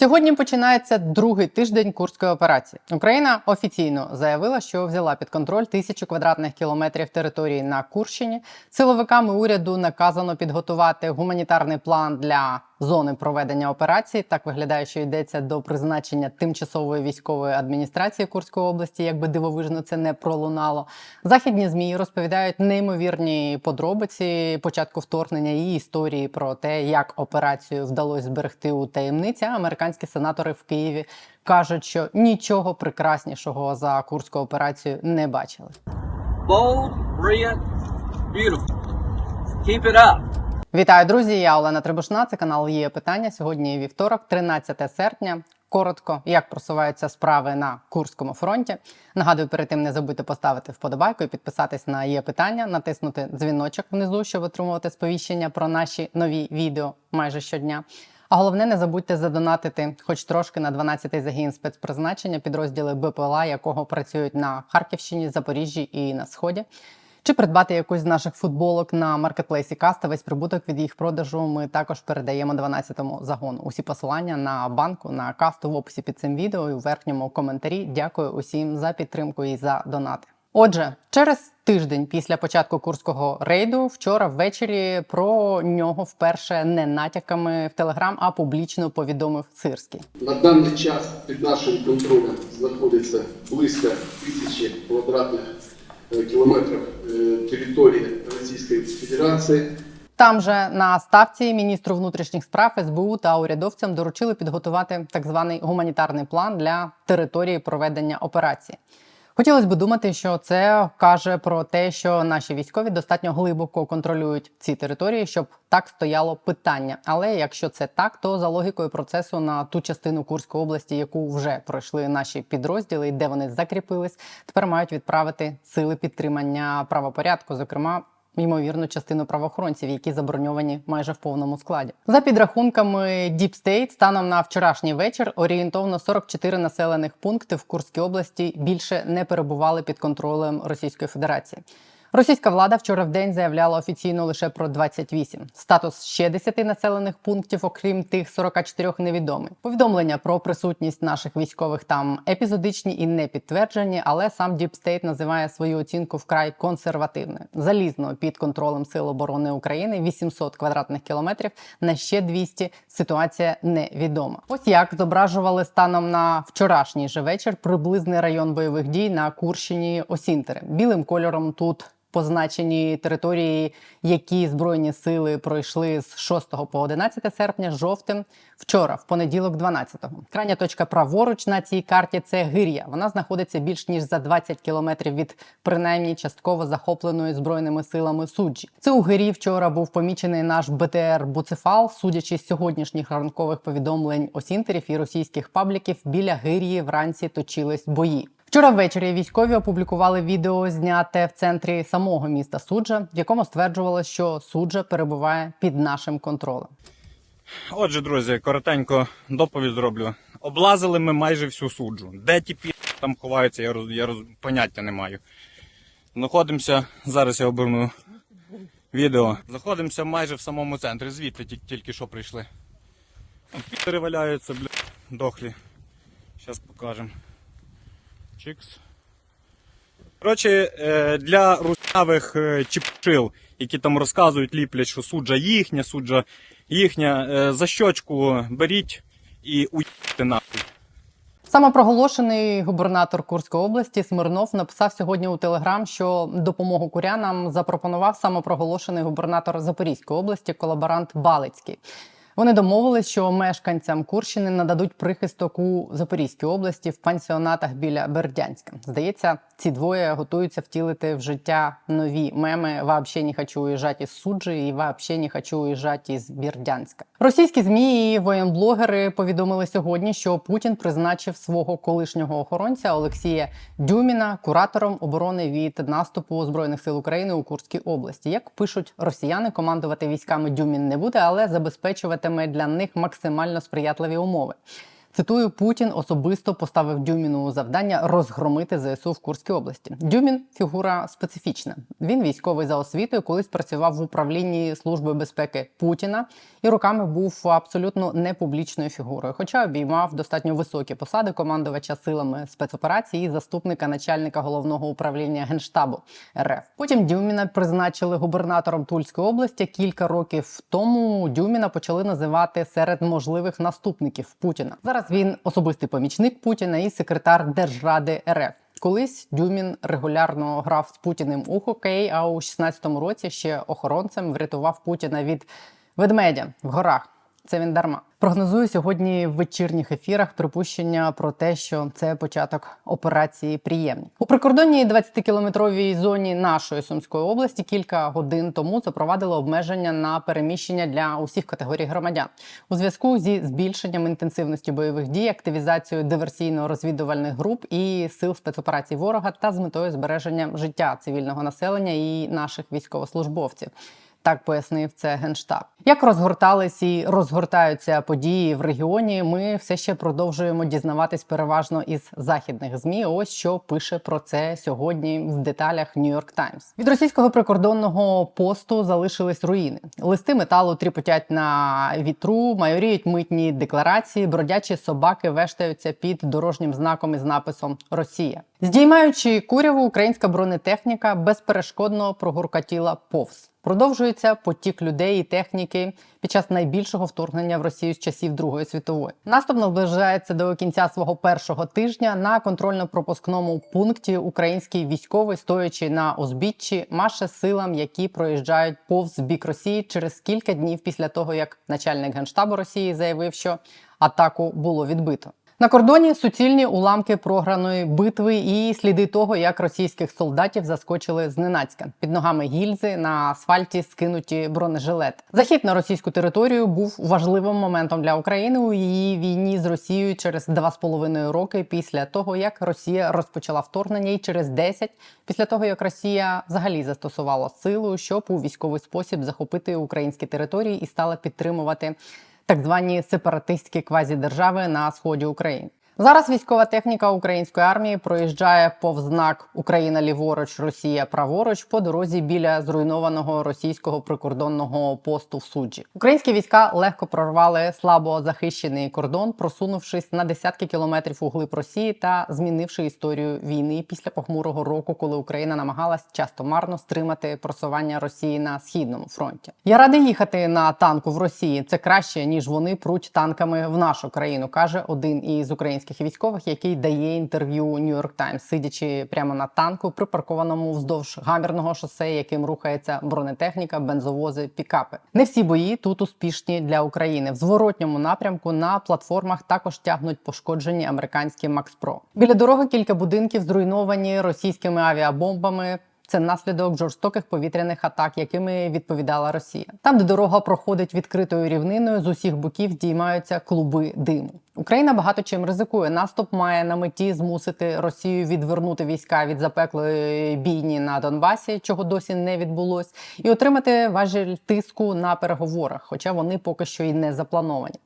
Сьогодні починається другий тиждень курської операції. Україна офіційно заявила, що взяла під контроль тисячу квадратних кілометрів території на Курщині. Силовиками уряду наказано підготувати гуманітарний план для зони проведення операції. Так виглядає, що йдеться до призначення тимчасової військової адміністрації Курської області, якби дивовижно це не пролунало. Західні змі розповідають неймовірні подробиці початку вторгнення і історії про те, як операцію вдалося зберегти у таємниці. Американські сенатори в Києві кажуть, що нічого прекраснішого за курську операцію не бачили. Bold, brilliant, beautiful. Keep it up. Вітаю, друзі! Я Олена Трибушна. Це канал є питання. Сьогодні вівторок, 13 серпня. Коротко, як просуваються справи на Курському фронті. Нагадую, перед тим не забудьте поставити вподобайку і підписатись на є питання, натиснути дзвіночок внизу, щоб отримувати сповіщення про наші нові відео майже щодня. А головне, не забудьте задонатити хоч трошки на 12-й загін спецпризначення, підрозділи БПЛА, якого працюють на Харківщині, Запоріжжі і на Сході. Чи придбати якусь з наших футболок на маркетплейсі Каста. Весь прибуток від їх продажу ми також передаємо 12-му загону. Усі посилання на банку на касту в описі під цим відео і у верхньому коментарі. Дякую усім за підтримку і за донати. Отже, через тиждень після початку курського рейду, вчора ввечері про нього вперше не натяками в телеграм, а публічно повідомив Сирський. На даний час під нашим контролем знаходиться близько тисячі квадратних кілометрів е, території Російської Федерації. Там же на ставці міністру внутрішніх справ СБУ та урядовцям доручили підготувати так званий гуманітарний план для території проведення операції. Хотілося б думати, що це каже про те, що наші військові достатньо глибоко контролюють ці території, щоб так стояло питання. Але якщо це так, то за логікою процесу на ту частину Курської області, яку вже пройшли наші підрозділи, де вони закріпились, тепер мають відправити сили підтримання правопорядку, зокрема. Ймовірно, частину правоохоронців, які заброньовані майже в повному складі. За підрахунками Deep State, станом на вчорашній вечір орієнтовно 44 населених пункти в Курській області більше не перебували під контролем Російської Федерації. Російська влада вчора в день заявляла офіційно лише про 28. Статус ще 10 населених пунктів, окрім тих 44 невідомий. Повідомлення про присутність наших військових там епізодичні і не підтверджені, але сам Deep State називає свою оцінку вкрай консервативною. Залізно під контролем Сил оборони України 800 квадратних кілометрів на ще 200 ситуація невідома. Ось як зображували станом на вчорашній же вечір приблизний район бойових дій на Курщині Осінтери. Білим кольором тут позначені території, які збройні сили пройшли з 6 по 11 серпня, жовтим вчора, в понеділок, 12-го. Крайня точка праворуч на цій карті це Гир'я. Вона знаходиться більш ніж за 20 кілометрів від принаймні частково захопленої збройними силами суджі. Це у Гирі вчора був помічений наш БТР Буцефал. Судячи з сьогоднішніх ранкових повідомлень осінтерів і російських пабліків, біля Гир'ї вранці точились бої. Вчора ввечері військові опублікували відео, зняте в центрі самого міста Суджа, в якому стверджувалось, що суджа перебуває під нашим контролем. Отже, друзі, коротенько доповідь зроблю. Облазили ми майже всю суджу. Де ті пі там ховаються, я роз, я роз, поняття не маю. Знаходимося, зараз я оберну відео. Знаходимося майже в самому центрі, звідти тільки, тільки що прийшли. Пітери валяються, бля, дохлі. Зараз покажемо. Чикс. Коротше, е, для руснявих е, чіпшил, які там розказують, ліплять, що суджа їхня, суджа їхня, е, за щочку беріть і уїдьте нахуй. Самопроголошений губернатор Курської області Смирнов написав сьогодні у телеграм, що допомогу курянам запропонував самопроголошений губернатор Запорізької області колаборант Балицький. Вони домовились, що мешканцям Курщини нададуть прихисток у Запорізькій області в пансіонатах біля Бердянська. Здається, ці двоє готуються втілити в життя нові меми «Вообще не хочу уїжджати із суджі» і «Вообще не хочу уїжджати із Бердянська. Російські змі і воєнблогери повідомили сьогодні, що Путін призначив свого колишнього охоронця Олексія Дюміна куратором оборони від наступу збройних сил України у Курській області. Як пишуть росіяни, командувати військами Дюмін не буде, але забезпечуватиме для них максимально сприятливі умови. Цитую, Путін особисто поставив Дюміну завдання розгромити ЗСУ в Курській області. Дюмін фігура специфічна. Він військовий за освітою, колись працював в управлінні Служби безпеки Путіна і роками був абсолютно непублічною фігурою, хоча обіймав достатньо високі посади командувача силами спецоперації і заступника начальника головного управління генштабу РФ. Потім Дюміна призначили губернатором Тульської області. Кілька років тому Дюміна почали називати серед можливих наступників Путіна. Зараз він особистий помічник Путіна і секретар Держради РФ. Колись Дюмін регулярно грав з Путіним у хокей, а у 16-му році ще охоронцем врятував Путіна від ведмедя в горах. Це він дарма. Прогнозую сьогодні в вечірніх ефірах припущення про те, що це початок операції «Приємник». У прикордонній 20-кілометровій зоні нашої Сумської області кілька годин тому запровадили обмеження на переміщення для усіх категорій громадян у зв'язку зі збільшенням інтенсивності бойових дій, активізацією диверсійно-розвідувальних груп і сил спецоперацій ворога та з метою збереження життя цивільного населення і наших військовослужбовців. Так пояснив це генштаб. Як розгортались і розгортаються події в регіоні, ми все ще продовжуємо дізнаватись переважно із західних змі. Ось що пише про це сьогодні в деталях York Times. Від російського прикордонного посту залишились руїни. Листи металу тріпотять на вітру, майоріють митні декларації, бродячі собаки вештаються під дорожнім знаком із написом Росія. Здіймаючи куряву, українська бронетехніка безперешкодно прогуркатіла повз. Продовжується потік людей і техніки під час найбільшого вторгнення в Росію з часів Другої світової. Наступ наближається до кінця свого першого тижня. На контрольно-пропускному пункті український військовий, стоячи на узбіччі, маше силам, які проїжджають повз бік Росії через кілька днів після того, як начальник генштабу Росії заявив, що атаку було відбито. На кордоні суцільні уламки програної битви і сліди того, як російських солдатів заскочили зненацька. Під ногами гільзи на асфальті скинуті бронежилети. Захід на російську територію був важливим моментом для України у її війні з Росією через два з половиною роки після того, як Росія розпочала вторгнення, і через 10 після того, як Росія взагалі застосувала силу, щоб у військовий спосіб захопити українські території і стала підтримувати так звані сепаратистські квазідержави на сході України. Зараз військова техніка української армії проїжджає повз знак Україна ліворуч, Росія праворуч по дорозі біля зруйнованого російського прикордонного посту в суджі. Українські війська легко прорвали слабо захищений кордон, просунувшись на десятки кілометрів у глиб Росії та змінивши історію війни після похмурого року, коли Україна намагалась часто марно стримати просування Росії на східному фронті. Я радий їхати на танку в Росії. Це краще ніж вони пруть танками в нашу країну, каже один із українських військових, який дає інтерв'ю York Times, сидячи прямо на танку, припаркованому вздовж гамірного шосе, яким рухається бронетехніка, бензовози, пікапи. Не всі бої тут успішні для України. В зворотньому напрямку на платформах також тягнуть пошкоджені американські Макс Про. Біля дороги кілька будинків зруйновані російськими авіабомбами. Це наслідок жорстоких повітряних атак, якими відповідала Росія. Там, де дорога проходить відкритою рівниною, з усіх боків здіймаються клуби диму. Україна багато чим ризикує. Наступ має на меті змусити Росію відвернути війська від запеклої бійні на Донбасі, чого досі не відбулось, і отримати важіль тиску на переговорах, хоча вони поки що й не заплановані.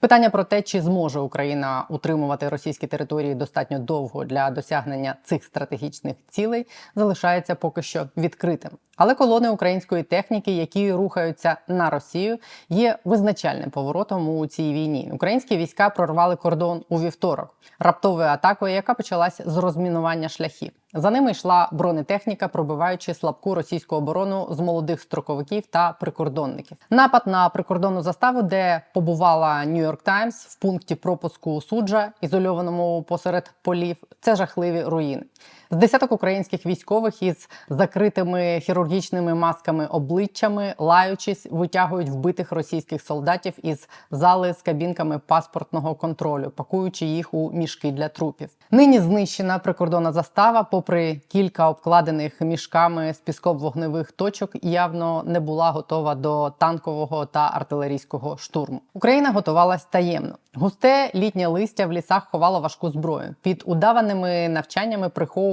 Питання про те, чи зможе Україна утримувати російські території достатньо довго для досягнення цих стратегічних цілей, залишається поки що відкритим. Але колони української техніки, які рухаються на Росію, є визначальним поворотом у цій війні. Українські війська прорвали кордон у вівторок, раптовою атакою, яка почалась з розмінування шляхів. За ними йшла бронетехніка, пробиваючи слабку російську оборону з молодих строковиків та прикордонників. Напад на прикордонну заставу, де побувала Нью-Йорк Таймс в пункті пропуску суджа, ізольованому посеред полів. Це жахливі руїни. З десяток українських військових із закритими хірургічними масками обличчями, лаючись, витягують вбитих російських солдатів із зали з кабінками паспортного контролю, пакуючи їх у мішки для трупів. Нині знищена прикордонна застава попри кілька обкладених мішками з піском вогневих точок, явно не була готова до танкового та артилерійського штурму. Україна готувалась таємно. Густе літнє листя в лісах ховало важку зброю. Під удаваними навчаннями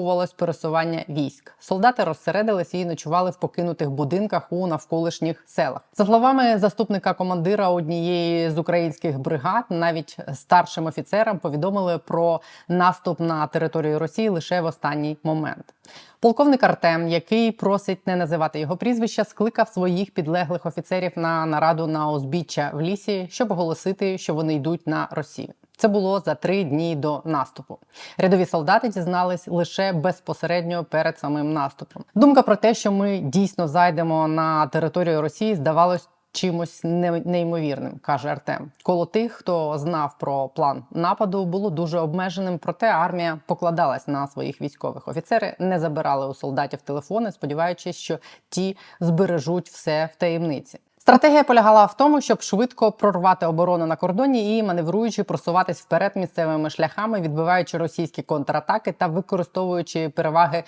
приховувалось пересування військ. Солдати розсередились і ночували в покинутих будинках у навколишніх селах. За словами заступника командира однієї з українських бригад, навіть старшим офіцерам повідомили про наступ на територію Росії лише в останній момент. Полковник Артем, який просить не називати його прізвища, скликав своїх підлеглих офіцерів на нараду на узбіччя в лісі, щоб оголосити, що вони йдуть на Росію. Це було за три дні до наступу. Рядові солдати дізнались лише безпосередньо перед самим наступом. Думка про те, що ми дійсно зайдемо на територію Росії, здавалось чимось неймовірним, каже Артем. Коло тих, хто знав про план нападу, було дуже обмеженим. Проте армія покладалась на своїх військових. Офіцери не забирали у солдатів телефони, сподіваючись, що ті збережуть все в таємниці. Стратегія полягала в тому, щоб швидко прорвати оборону на кордоні і маневруючи просуватись вперед місцевими шляхами, відбиваючи російські контратаки та використовуючи переваги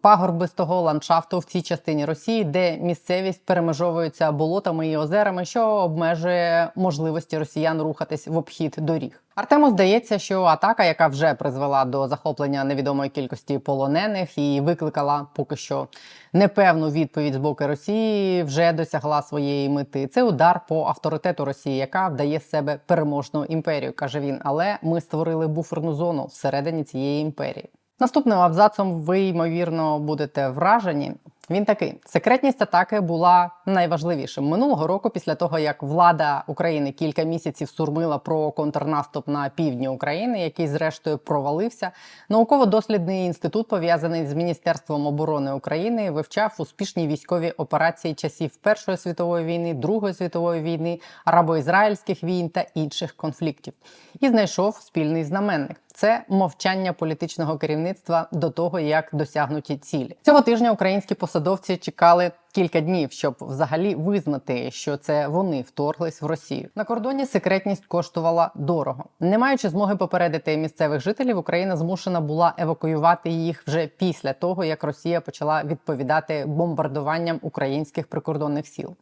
пагорбистого ландшафту в цій частині Росії, де місцевість перемежовується болотами і озерами, що обмежує можливості росіян рухатись в обхід доріг. Артему здається, що атака, яка вже призвела до захоплення невідомої кількості полонених і викликала поки що непевну відповідь з боку Росії, вже досягла своєї мети. Це удар по авторитету Росії, яка вдає себе переможну імперію, каже він. Але ми створили буферну зону всередині цієї імперії. Наступним абзацом ви ймовірно будете вражені. Він такий: секретність атаки була найважливішим минулого року, після того як влада України кілька місяців сурмила про контрнаступ на півдні України, який зрештою провалився. Науково-дослідний інститут, пов'язаний з Міністерством оборони України, вивчав успішні військові операції часів Першої світової війни, Другої світової війни, арабо-ізраїльських війн та інших конфліктів, і знайшов спільний знаменник. Це мовчання політичного керівництва до того, як досягнуті цілі. Цього тижня українські посадовці чекали кілька днів, щоб взагалі визнати, що це вони вторглись в Росію. На кордоні секретність коштувала дорого. Не маючи змоги попередити місцевих жителів, Україна змушена була евакуювати їх вже після того, як Росія почала відповідати бомбардуванням українських прикордонних сіл.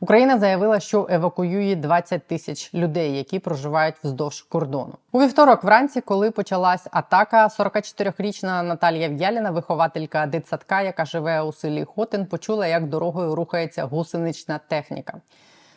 Україна заявила, що евакуює 20 тисяч людей, які проживають вздовж кордону. У вівторок, вранці, коли почалась атака, 44-річна Наталія В'яліна, вихователька дитсадка, яка живе у селі Хотин, почула, як дорогою рухається гусенична техніка.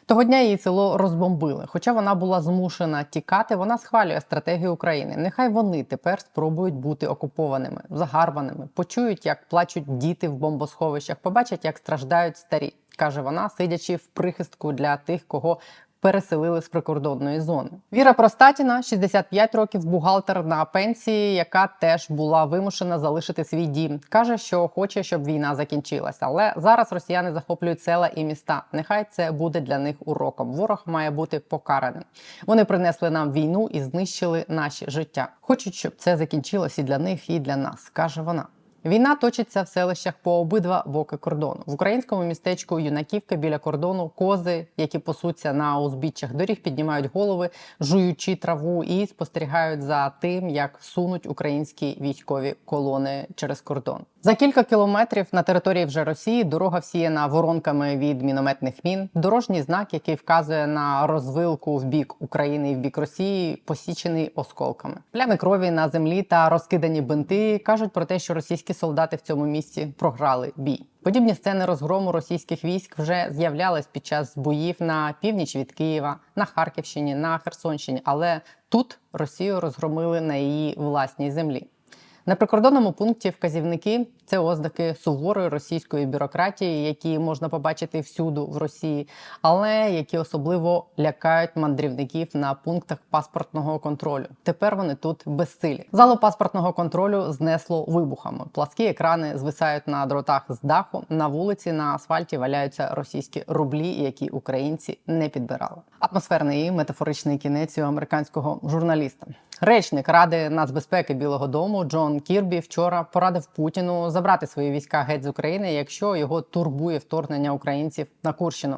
Того дня її село розбомбили. Хоча вона була змушена тікати, вона схвалює стратегію України. Нехай вони тепер спробують бути окупованими, загарбаними, почують, як плачуть діти в бомбосховищах, побачать, як страждають старі, каже вона, сидячи в прихистку для тих, кого переселили з прикордонної зони. Віра Простатіна, 65 років, бухгалтер на пенсії, яка теж була вимушена залишити свій дім. каже, що хоче, щоб війна закінчилася. Але зараз росіяни захоплюють села і міста. Нехай це буде для них уроком. Ворог має бути покараним. Вони принесли нам війну і знищили наші життя. Хочуть, щоб це закінчилось і для них, і для нас, каже вона. Війна точиться в селищах по обидва боки кордону. В українському містечку Юнаківка біля кордону кози, які пасуться на узбіччях доріг, піднімають голови, жуючи траву і спостерігають за тим, як сунуть українські військові колони через кордон. За кілька кілометрів на території вже Росії дорога всіяна воронками від мінометних мін. Дорожній знак, який вказує на розвилку в бік України і в бік Росії, посічений осколками. Плями крові на землі та розкидані бинти кажуть про те, що російські солдати в цьому місці програли бій. Подібні сцени розгрому російських військ вже з'являлись під час боїв на північ від Києва, на Харківщині, на Херсонщині, але тут Росію розгромили на її власній землі. На прикордонному пункті вказівники це ознаки суворої російської бюрократії, які можна побачити всюду в Росії, але які особливо лякають мандрівників на пунктах паспортного контролю. Тепер вони тут безсилі. Залу паспортного контролю знесло вибухами. Пласкі екрани звисають на дротах з даху. На вулиці на асфальті валяються російські рублі, які українці не підбирали. Атмосферний і метафоричний кінець у американського журналіста. Речник Ради нацбезпеки Білого Дому Джон Кірбі вчора порадив Путіну забрати свої війська геть з України, якщо його турбує вторгнення українців на Курщину.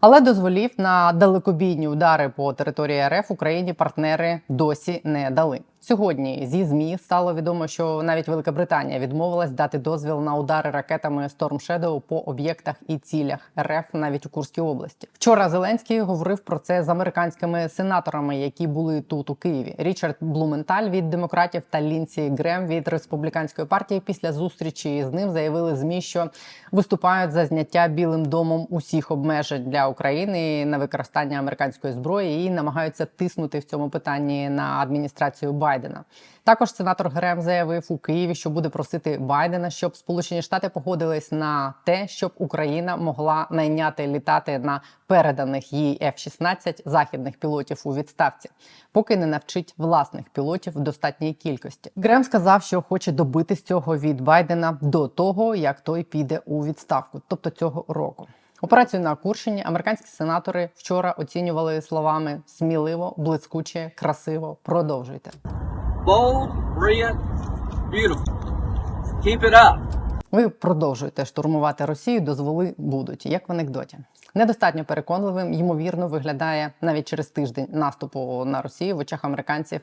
Але дозволів на далекобійні удари по території РФ Україні партнери досі не дали. Сьогодні зі змі стало відомо, що навіть Велика Британія відмовилась дати дозвіл на удари ракетами Storm Shadow по об'єктах і цілях РФ навіть у Курській області. Вчора Зеленський говорив про це з американськими сенаторами, які були тут у Києві. Річард Блументаль від демократів та Лінсі Грем від республіканської партії після зустрічі з ним заявили змі, що виступають за зняття Білим домом усіх обмежень для України на використання американської зброї і намагаються тиснути в цьому питанні на адміністрацію Байдена. Також сенатор Грем заявив у Києві, що буде просити Байдена, щоб Сполучені Штати погодились на те, щоб Україна могла найняти літати на переданих їй F-16 західних пілотів у відставці, поки не навчить власних пілотів в достатній кількості. Грем сказав, що хоче добитись цього від Байдена до того, як той піде у відставку, тобто цього року. Операцію на Курщині американські сенатори вчора оцінювали словами сміливо, блискуче, красиво. Продовжуйте. Bold, brilliant, beautiful. Keep it up. Ви продовжуєте штурмувати Росію, дозволи будуть, як в анекдоті. Недостатньо переконливим, ймовірно, виглядає навіть через тиждень наступу на Росію в очах американців.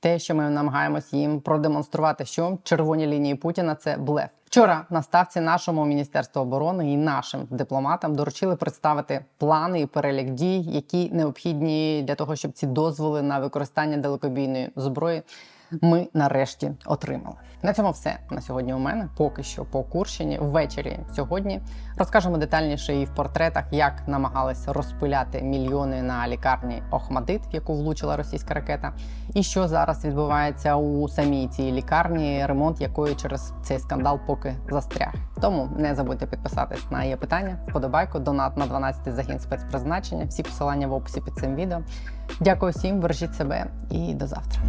Те, що ми намагаємось їм продемонструвати, що червоні лінії Путіна це блеф. Вчора на ставці нашому міністерству оборони і нашим дипломатам доручили представити плани і перелік дій, які необхідні для того, щоб ці дозволи на використання далекобійної зброї ми нарешті отримали. На цьому все на сьогодні. У мене поки що по Курщині. Ввечері сьогодні розкажемо детальніше і в портретах, як намагались розпиляти мільйони на лікарні Охмадит, в яку влучила російська ракета, і що зараз відбувається у самій цій лікарні, ремонт якої через цей скандал поки застряг. Тому не забудьте підписатись на є питання, вподобайку, донат на 12 загін спецпризначення. Всі посилання в описі під цим відео. Дякую всім, бережіть себе і до завтра.